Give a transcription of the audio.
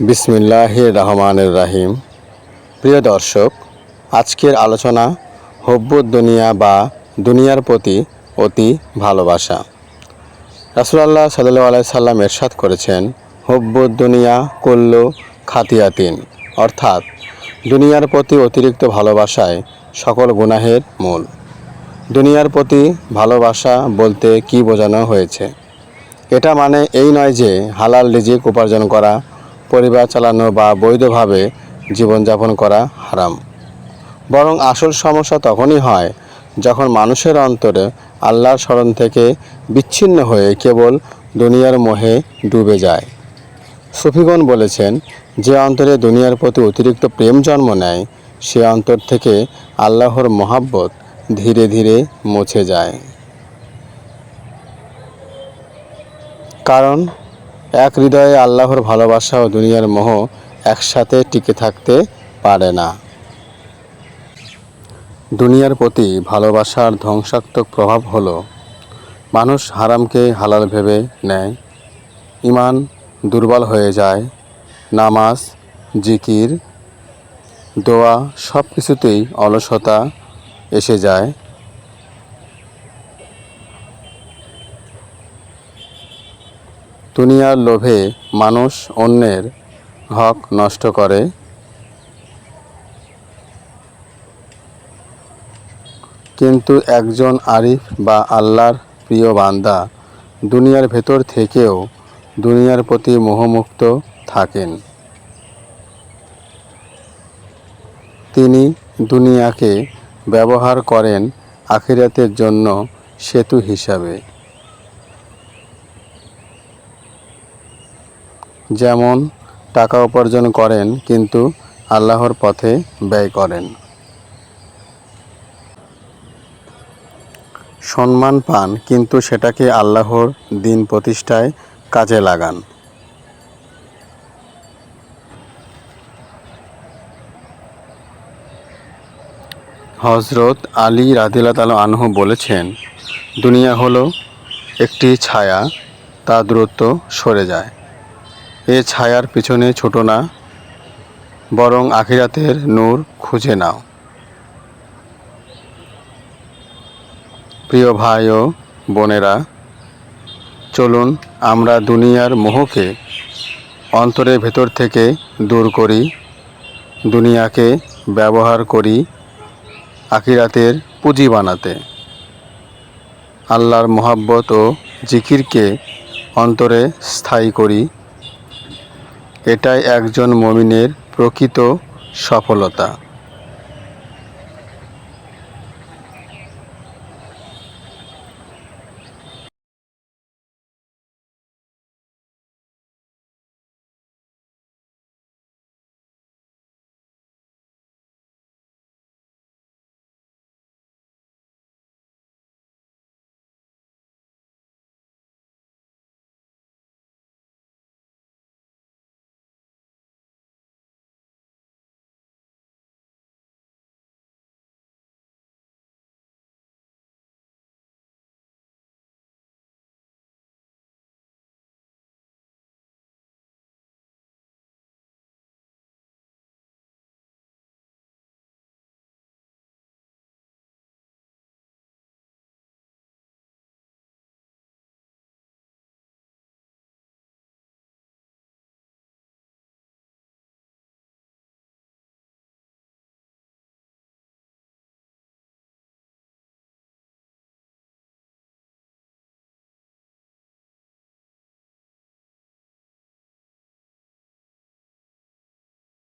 বিসমিল্লাহ রহমানের রাহিম প্রিয় দর্শক, আজকের আলোচনা হব্বুদ দুনিয়া বা দুনিয়ার প্রতি অতি ভালোবাসা। রাসুলাল্লাহ সাল্লু আলাই সাল্লাম এরশাদ করেছেন, হব্বুদ দুনিয়া কল্লু খাতিয়াতিন। অর্থাৎ, দুনিয়ার প্রতি অতিরিক্ত ভালোবাসায় সকল গুনাহের মূল। দুনিয়ার প্রতি ভালোবাসা বলতে কি বোঝানো হয়েছে? এটা মানে এই নয় যে হালাল রিজিক উপার্জন করা পরিবার চালানো বা বৈধভাবে জীবনযাপন করা হারাম। বরং আসল সমস্যা তখনই হয় যখন মানুষের অন্তরে আল্লাহর স্মরণ থেকে বিচ্ছিন্ন হয়ে কেবল দুনিয়ার মোহে ডুবে যায়। সুফিগণ বলেছেন, যে অন্তরে দুনিয়ার প্রতি অতিরিক্ত প্রেম জন্ম নেয়, সে অন্তর থেকে আল্লাহর মহাব্বত ধীরে ধীরে মুছে যায়। কারণ এক হৃদয়ে আল্লাহর ভালোবাসা ও দুনিয়ার মোহ একসাথে টিকে থাকতে পারে না। দুনিয়ার প্রতি ভালোবাসার ধ্বংসাত্মক প্রভাব হলো, মানুষ হারামকে হালাল ভেবে নেয় ইমান দুর্বল হয়ে যায়, নামাজ, জিকির, দোয়া সব কিছুতেই অলসতা এসে যায় দুনিয়ার লোভে মানুষ অন্যের হক নষ্ট করে। কিন্তু একজন আরিফ বা আল্লাহর প্রিয় বান্দা দুনিয়ার ভেতর থেকেও দুনিয়ার প্রতি মোহমুক্ত থাকেন। তিনি দুনিয়াকে ব্যবহার করেন আখিরাতের জন্য সেতু হিসাবে। যেমন টাকা উপার্জন করেন, কিন্তু আল্লাহর পথে ব্যয় করেন। সম্মান পান, কিন্তু সেটাকে আল্লাহর দিন প্রতিষ্ঠায় কাজে লাগান। হজরত আলী রাদিল্লা তাল আনহু বলেছেন, দুনিয়া হলো একটি ছায়া, তা দ্রুত সরে যায়। এ ছায়ার পিছনে ছোট না, বরং আখিরাতের নূর খুঁজে নাও। প্রিয় ভাই ও বোনেরা, চলুন আমরা দুনিয়ার মোহকে অন্তরের ভেতর থেকে দূর করি, দুনিয়াকে ব্যবহার করি আখিরাতের পুঁজি বানাতে। আল্লাহর মোহাব্বত ও জিকিরকে অন্তরে স্থায়ী করি এটাই একজন মমিনের প্রকৃত সফলতা।